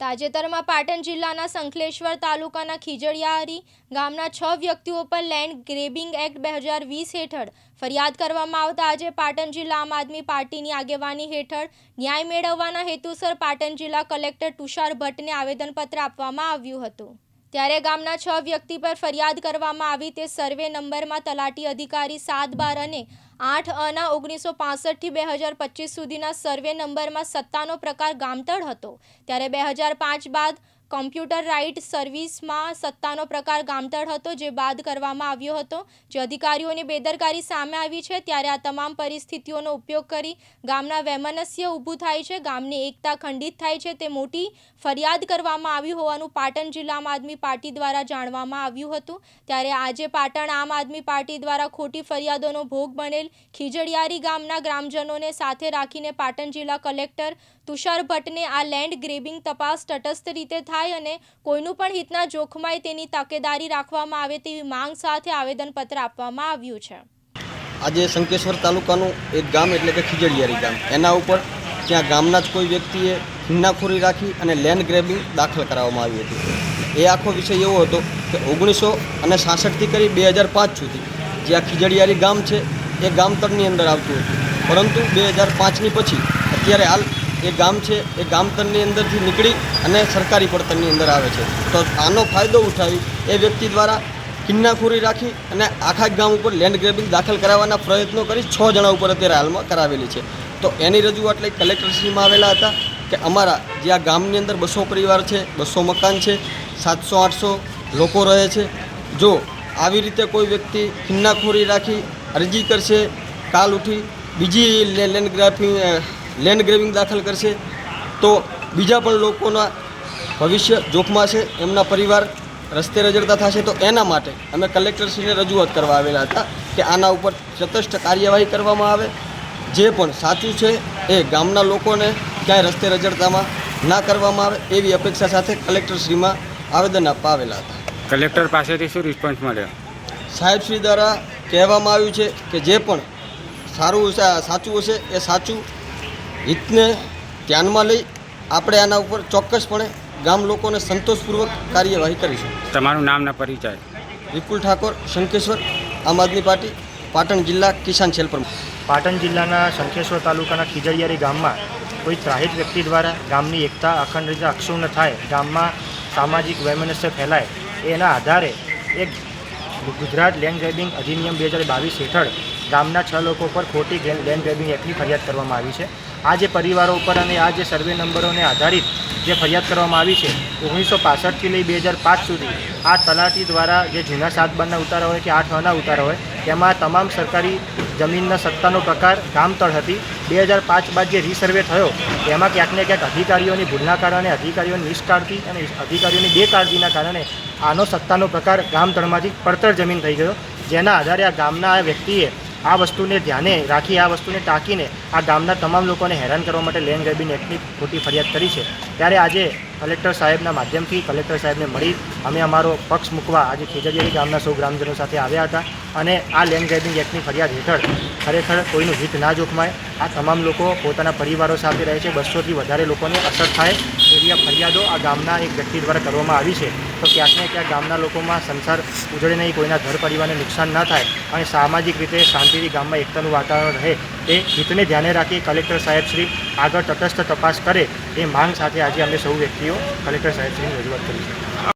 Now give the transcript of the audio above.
તાજેતરમાં પાટણ જિલ્લાના સંખલેશ્વર તાલુકાના ખીજડીયારી ગામના છ વ્યક્તિઓ પર લેન્ડ ગ્રેબિંગ એક્ટ બે હજાર વીસ હેઠળ ફરિયાદ કરવામાં આવતા આજે પાટણ જિલ્લા આમ આદમી પાર્ટીની આગેવાની હેઠળ ન્યાય મેળવવાના હેતુસર પાટણ જિલ્લા કલેક્ટર તુષાર ભટ્ટને આવેદનપત્ર આપવામાં આવ્યું હતું. ત્યારે ગામના છ વ્યક્તિ પર ફરિયાદ કરવામાં આવી તે સર્વે નંબરમાં તલાટી અધિકારી સાત બાર અને આઠ અના ઓગણીસો પાસઠથી બે હજાર પચીસ સુધીના સર્વે નંબરમાં સત્તાનો પ્રકાર ગામતળ હતો. ત્યારે બે હજાર પાંચ બાદ કોમ્પ્યુટર રાઇટ સર્વિસમાં સત્તાનો પ્રકાર ગામતળ હતો જે બાદ કરવામાં આવ્યો હતો. જે અધિકારીઓની બેદરકારી સામે આવી છે, ત્યારે આ તમામ પરિસ્થિતિઓનો ઉપયોગ કરી ગામના વૈમનસ્ય ઊભું થાય છે, ગામની એકતા ખંડિત થાય છે, તે મોટી ફરિયાદ કરવામાં આવી હોવાનું પાટણ જિલ્લા આમ આદમી પાર્ટી દ્વારા જાણવામાં આવ્યું હતું. ત્યારે આજે પાટણ આમ આદમી પાર્ટી દ્વારા ખોટી ફરિયાદોનો ભોગ બનેલ ખીજડીયારી ગામના ગ્રામજનોને સાથે રાખીને પાટણ જિલ્લા કલેક્ટર તુષાર ભટ્ટને આ લેન્ડ ગ્રેબિંગ તપાસ તટસ્થ રીતે થાય અને કોઈનું પણ હિતના જોખમાય તેની તકેદારી રાખવામાં આવે તેવી માંગ સાથે આવેદનપત્ર આપવામાં આવ્યું છે. આજે શંકેશ્વર તાલુકાનું એક ગામ એટલે કે ખીજડીયારી ગામ. એના ઉપર ત્યાં ગામના જ કોઈ વ્યક્તિએ ખીન્નાખોરી રાખી અને લેન્ડ ગ્રેબિંગ દાખલ કરાવવામાં આવી હતી. એ આખો વિષય એવો હતો કે ઓગણીસો અને સાસઠથી કરી બે હજાર પાંચ સુધી જે આ ખીજડીયારી ગામ છે, એ ગામતળની અંદર આવતું હતું. પરંતુ બે હજાર પાંચની પછી અત્યારે હાલ એ ગામ છે, એ ગામતરની અંદરથી નીકળી અને સરકારી પડતરની અંદર આવે છે. તો આનો ફાયદો ઉઠાવી એ વ્યક્તિ દ્વારા કિન્નાખોરી રાખી અને આખા ગામ ઉપર લેન્ડ ગ્રેબિંગ દાખલ કરાવવાના પ્રયત્નો કરી છ જણા ઉપર અત્યારે હાલમાં કરાવેલી છે. તો એની રજૂઆત લઈ કલેક્ટરશ્રીમાં આવેલા હતા કે અમારા જે આ ગામની અંદર બસો પરિવાર છે, બસો મકાન છે, સાતસો, આઠસો લોકો રહે છે. જો આવી રીતે કોઈ વ્યક્તિ કિન્નાખોરી રાખી, અરજી કરશે, કાલ ઉઠી બીજી લેન્ડ ગ્રાફિંગ લેન્ડ ગ્રેવિંગ દાખલ કરશે. તો બીજા પણ લોકોના ભવિષ્ય જોખમાશે એમના પરિવાર રસ્તે રજડતા થશે. તો એના માટે અમે કલેક્ટરશ્રીને રજૂઆત કરવા આવેલા હતા કે આના ઉપર ચતસ્થ કાર્યવાહી કરવામાં આવે. જે પણ સાચું છે એ ગામના લોકોને ક્યાંય રસ્તે રજડતામાં ના કરવામાં આવે એવી અપેક્ષા સાથે કલેક્ટરશ્રીમાં આવેદન આપવા આવેલા હતા. કલેક્ટર પાસેથી શું રિસ્પોન્સ મળ્યો? સાહેબશ્રી દ્વારા કહેવામાં આવ્યું છે કે જે પણ સારું સાચું હશે એ સાચું હિતને ધ્યાનમાં લઈ આપણે આના ઉપર ચોક્કસપણે ગામ લોકોને સંતોષપૂર્વક કાર્યવાહી કરીશું. તમારું નામના પરિચય. વિપુલ ઠાકોર શંકેશ્વર આમ આદમી પાર્ટી પાટણ જિલ્લા કિસાન સેલ પ્રમુખ. પાટણ જિલ્લાના શંખેશ્વર તાલુકાના ખીજડીયારી ગામમાં કોઈ ત્રાહિત વ્યક્તિ દ્વારા ગામની એકતા અખંડિતતા અક્ષુણ્ણ થાય ગામમાં સામાજિક વૈમનસ્ય ફેલાય એના આધારે એક ગુજરાત લેન્ડ ગ્રેબિંગ અધિનિયમ બે હજાર બાવીસ હેઠળ ગામના છ લોકો પર ખોટી ગેન- લેન્ડ ગ્રેબિંગ એક્ટની ફરિયાદ કરવામાં આવી છે. આ જે પરિવારો ઉપર અને આ જે સર્વે નંબરોને આધારિત જે ફરિયાદ કરવામાં આવી છે, ઓગણીસો પાસઠથી લઈ બે હજાર પાંચ સુધી, આ તલાટી દ્વારા જે જૂના સાત બારના ઉતારા હોય કે આઠ અના ઉતારા હોય, તેમાં તમામ સરકારી જમીનના સત્તાનો પ્રકાર, ગામતળ હતી. બે હજાર પાંચ બાદ જે રીસર્વે થયો, તેમાં ક્યાંક ને ક્યાંક અધિકારીઓની ભૂલના કારણે અધિકારીઓની નિષ્કાળજી અને અધિકારીઓની બેકાળજીના કારણે, આનો સત્તાનો પ્રકાર ગામતળમાંથી પડતર જમીન થઈ ગયો. જેના આધારે આ ગામના આ વ્યક્તિએ આ વસ્તુને ધ્યાને રાખી, આ વસ્તુને ટાંકીને આ ગામના તમામ લોકોને હેરાન કરવા માટે લેન્ડ ગ્રેબિંગ એક્ટની ખોટી ફરિયાદ કરી છે. ત્યારે આજે કલેક્ટર સાહેબના માધ્યમથી કલેક્ટર સાહેબને મળી અમે અમારો પક્ષ મૂકવા આજે ખેજડીયારી ગામના સૌ ગ્રામજનો સાથે આવ્યા હતા અને આ લેન્ડ ગ્રેબિંગ એક્ટની ફરિયાદ હેઠળ ખરેખર કોઈનું હિત ના જોખમાય. આ તમામ લોકો પોતાના પરિવારો સાથે રહે છે. બસોથી વધારે લોકોને અસર થાય એવી આ ફરિયાદો આ ગામના એક વ્યક્તિ દ્વારા કરવામાં આવી છે. તો ક્યાંક ને ક્યાંક ગામના લોકોમાં સંસાર ઉજળે નહીં, કોઈના ઘર પરિવારને નુકસાન ન થાય અને સામાજિક રીતે શાંતિથી ગામમાં એકતાનું વાતાવરણ રહે તે હિતને ધ્યાને રાખી કલેક્ટર સાહેબશ્રી આગળ તટસ્થ તપાસ કરે એ માંગ સાથે આજે અમે સૌ વ્યક્તિઓ કલેક્ટર સાહેબશ્રીની રજૂઆત કરી છે.